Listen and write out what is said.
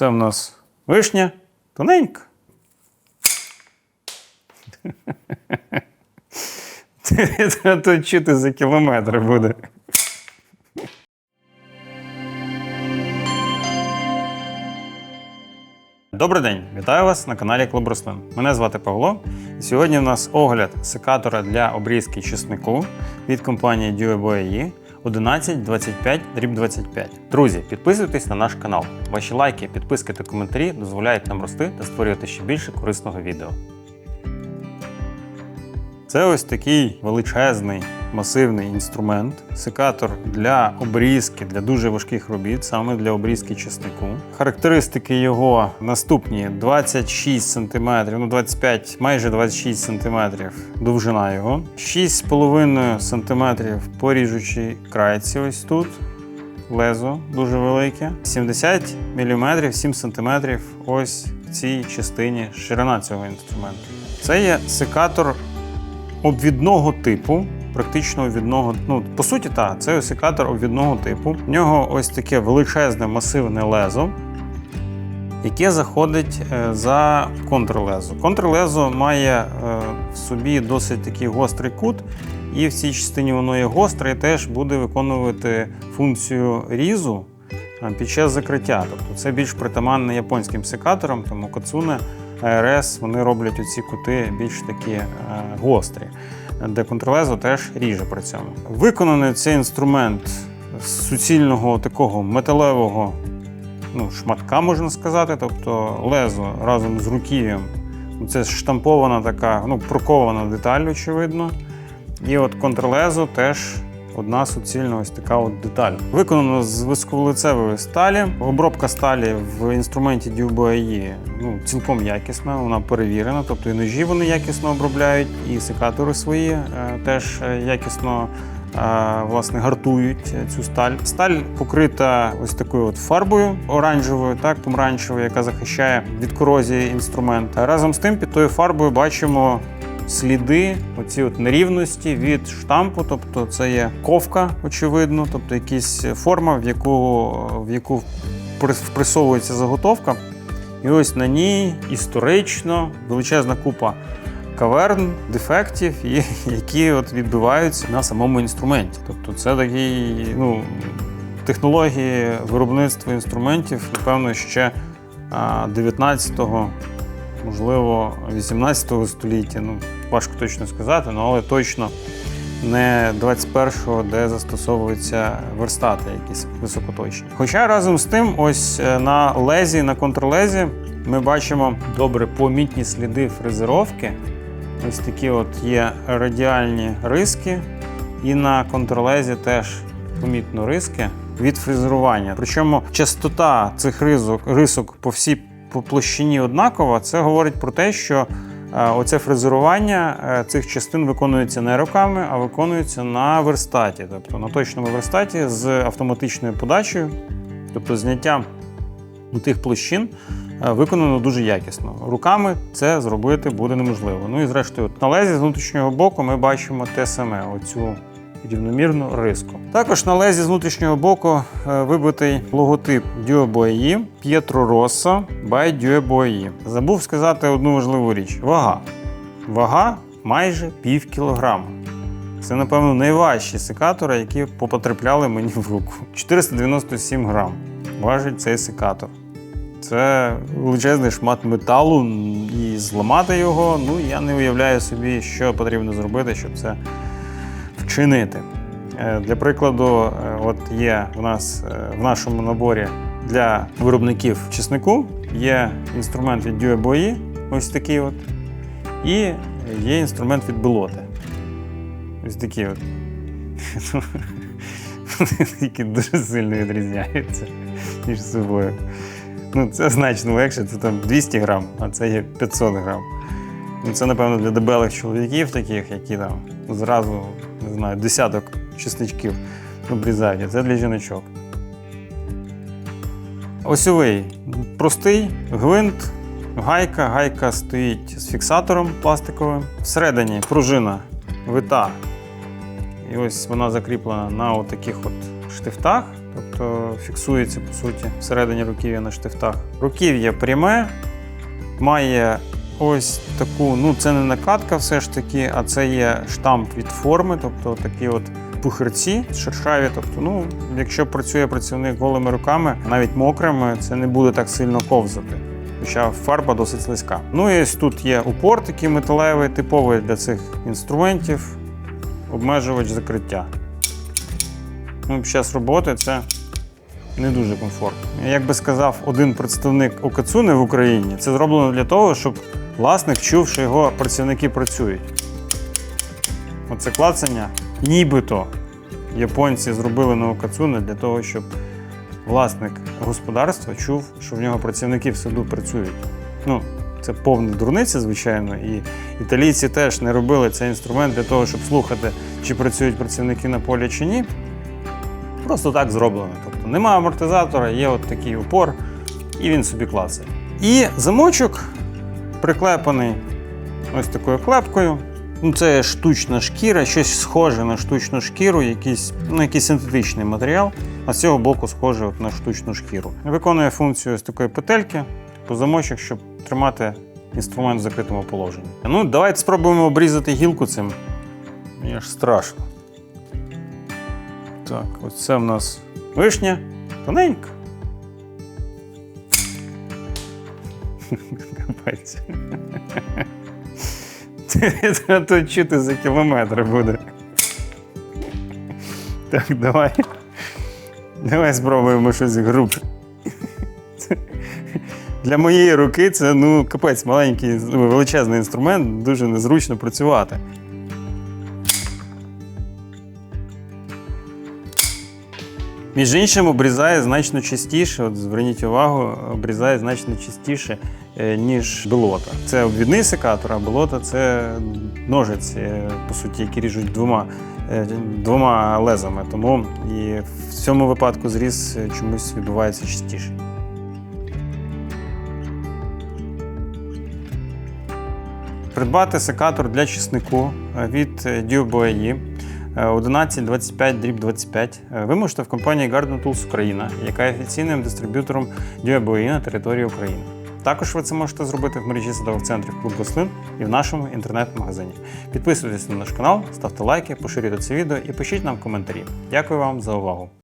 Це в нас вишня тоненька. Тут чути за кілометр буде. Добрий день, вітаю вас на каналі Клуб Рослин. Мене звати Павло. І сьогодні в нас огляд секатора для обрізки чеснику від компанії DueBoE 1125 25. Друзі, підписуйтесь на наш канал. Ваші лайки, підписки та коментарі дозволяють нам рости та створювати ще більше корисного відео. Це ось такий величезний масивний інструмент, секатор для обрізки, для дуже важких робіт, саме для обрізки чеснику. Характеристики його наступні: 26 см, ну 25, майже 26 см довжина його, 6,5 см поріжучий крайці ось тут. Лезо дуже велике, 70 мм, 7 см ось в цій частині ширина цього інструменту. Це є секатор обвідного типу. Практично обвідного, ну по суті, так, це секатор обвідного типу. В нього ось таке величезне масивне лезо, яке заходить е, за контрлезо. Контрлезо має е, в собі досить такий гострий кут, і в цій частині воно є гостре і теж буде виконувати функцію різу е, під час закриття. Тобто це більш притаманне японським секаторам, тому Кацуне, АРС вони роблять оці кути більш такі гострі, де контролезо теж ріже при цьому. Виконаний цей інструмент з суцільного такого металевого ну, шматка, можна сказати, тобто лезо разом з руків'ям. Це штампована така, ну, прокована деталь, очевидно. І от контрлезо теж одна суцільна ось така от деталь. Виконано з висковолицевої сталі. Обробка сталі в інструменті DUBAE ну, цілком якісна, вона перевірена, тобто і ножі вони якісно обробляють, і секатори свої е, теж якісно. е, Власне, гартують цю сталь. Сталь покрита ось такою от фарбою оранжевою, так, помаранчевою, яка захищає від корозії інструмент. Разом з тим, під тою фарбою бачимо сліди, оці от нерівності від штампу, тобто це є ковка, очевидно, тобто якась форма, в яку, в яку впресовується заготовка. І ось на ній історично величезна купа каверн, дефектів, які от відбиваються на самому інструменті. Тобто це такий, ну, технології виробництва інструментів, напевно, ще а, 19-го, можливо, 18 століття. Ну, важко точно сказати, ну, але точно не 21-го, де застосовуються верстати якісь високоточні. Хоча разом з тим, ось е, на лезі, на контрлезі, ми бачимо добре помітні сліди фрезеровки. Ось такі от є радіальні риски, і на контрлезі теж помітно риски від фрезерування. Причому частота цих рисок, рисок по всій площині однакова. Це говорить про те, що оце фрезерування е, цих частин виконується не руками, а виконується на верстаті, тобто на точному верстаті з автоматичною подачею, тобто зняття тих площин е, виконано дуже якісно. Руками це зробити буде неможливо. Ну і зрештою, на лезі з внутрішнього боку ми бачимо те саме, оцю рівномірну риску. Також на лезі з внутрішнього боку е, вибитий логотип DueBoE Pietro Rosso by DueBoE. Забув сказати одну важливу річ: вага. Вага майже пів кілограма. Це, напевно, найважчі секатори, які попотрапляли мені в руку. 497 грам важить цей секатор. Це величезний шмат металу, і зламати його. Ну я не уявляю собі, що потрібно зробити, щоб це вчинити. Е, Для прикладу, е, от є в нас е, в нашому наборі для виробників чеснику є інструмент від DueBoE, ось такий от, і є інструмент від Белоти. Ось такі от. Які дуже сильно відрізняються між собою. Ну, це значно легше, це там 200 грам, а це є 500 грам. Ну, це, напевно, для дебелих чоловіків, таких, які там зразу, не знаю, десяток чесничків обрізають, а це для жіночок. Осьовий простий гвинт, гайка. Гайка стоїть з фіксатором пластиковим. Всередині пружина вита. І ось вона закріплена на таких от штифтах. тобто фіксується по суті всередині руків'я на штифтах. Руків'я пряме, має ось таку, ну це не накатка все ж таки, а це є штамп від форми, тобто такі от пухирці шершаві. Тобто, ну, якщо працює працівник голими руками, навіть мокрими, це не буде так сильно ковзати. Хоча фарба досить слизька. Ну і ось тут є упор такий металевий, типовий для цих інструментів, обмежувач закриття. Ну, під час роботи це не дуже комфортно. Як би сказав один представник Окацуни в Україні, це зроблено для того, щоб власник чув, що його працівники працюють. Оце клацання, нібито японці зробили на Окацуни для того, щоб власник господарства чув, що в нього працівники в саду працюють. Ну, це повна дурниця, звичайно, і італійці теж не робили цей інструмент для того, щоб слухати, чи працюють працівники на полі чи ні. Просто так зроблено. Тобто немає амортизатора, є от такий упор, і він собі клацає. І замочок приклепаний ось такою клепкою. Ну, це штучна шкіра, щось схоже на штучну шкіру, якийсь, ну, якийсь синтетичний матеріал, а з цього боку схоже от на штучну шкіру. Виконує функцію ось такої петельки, типу замочок, щоб тримати інструмент в закритому положенні. Ну, давайте спробуємо обрізати гілку цим. Мені аж страшно. Так, ось це в нас вишня тоненька. Капець. Це тут чути за кілометр буде. Так, давай. Давай спробуємо щось грубше. Для моєї руки це ну капець маленький, величезний інструмент, дуже незручно працювати. Між іншим, обрізає значно частіше, от зверніть увагу, обрізає значно частіше, е, ніж болота. Це обвідний секатор, а болота це ножиці, е, по суті, які ріжуть двома, е, двома лезами. Тому і в цьому випадку зріз чомусь відбувається частіше. Придбати секатор для чеснику від DuBoAE 1125 дріб 25 вимушта ви можете в компанії Garden Tools Україна, яка є офіційним дистриб'ютором DuBoAE на території України. Також ви це можете зробити в мережі садових центрів Клуб Рослин і в нашому інтернет-магазині. Підписуйтесь на наш канал, ставте лайки, поширюйте це відео і пишіть нам коментарі. Дякую вам за увагу!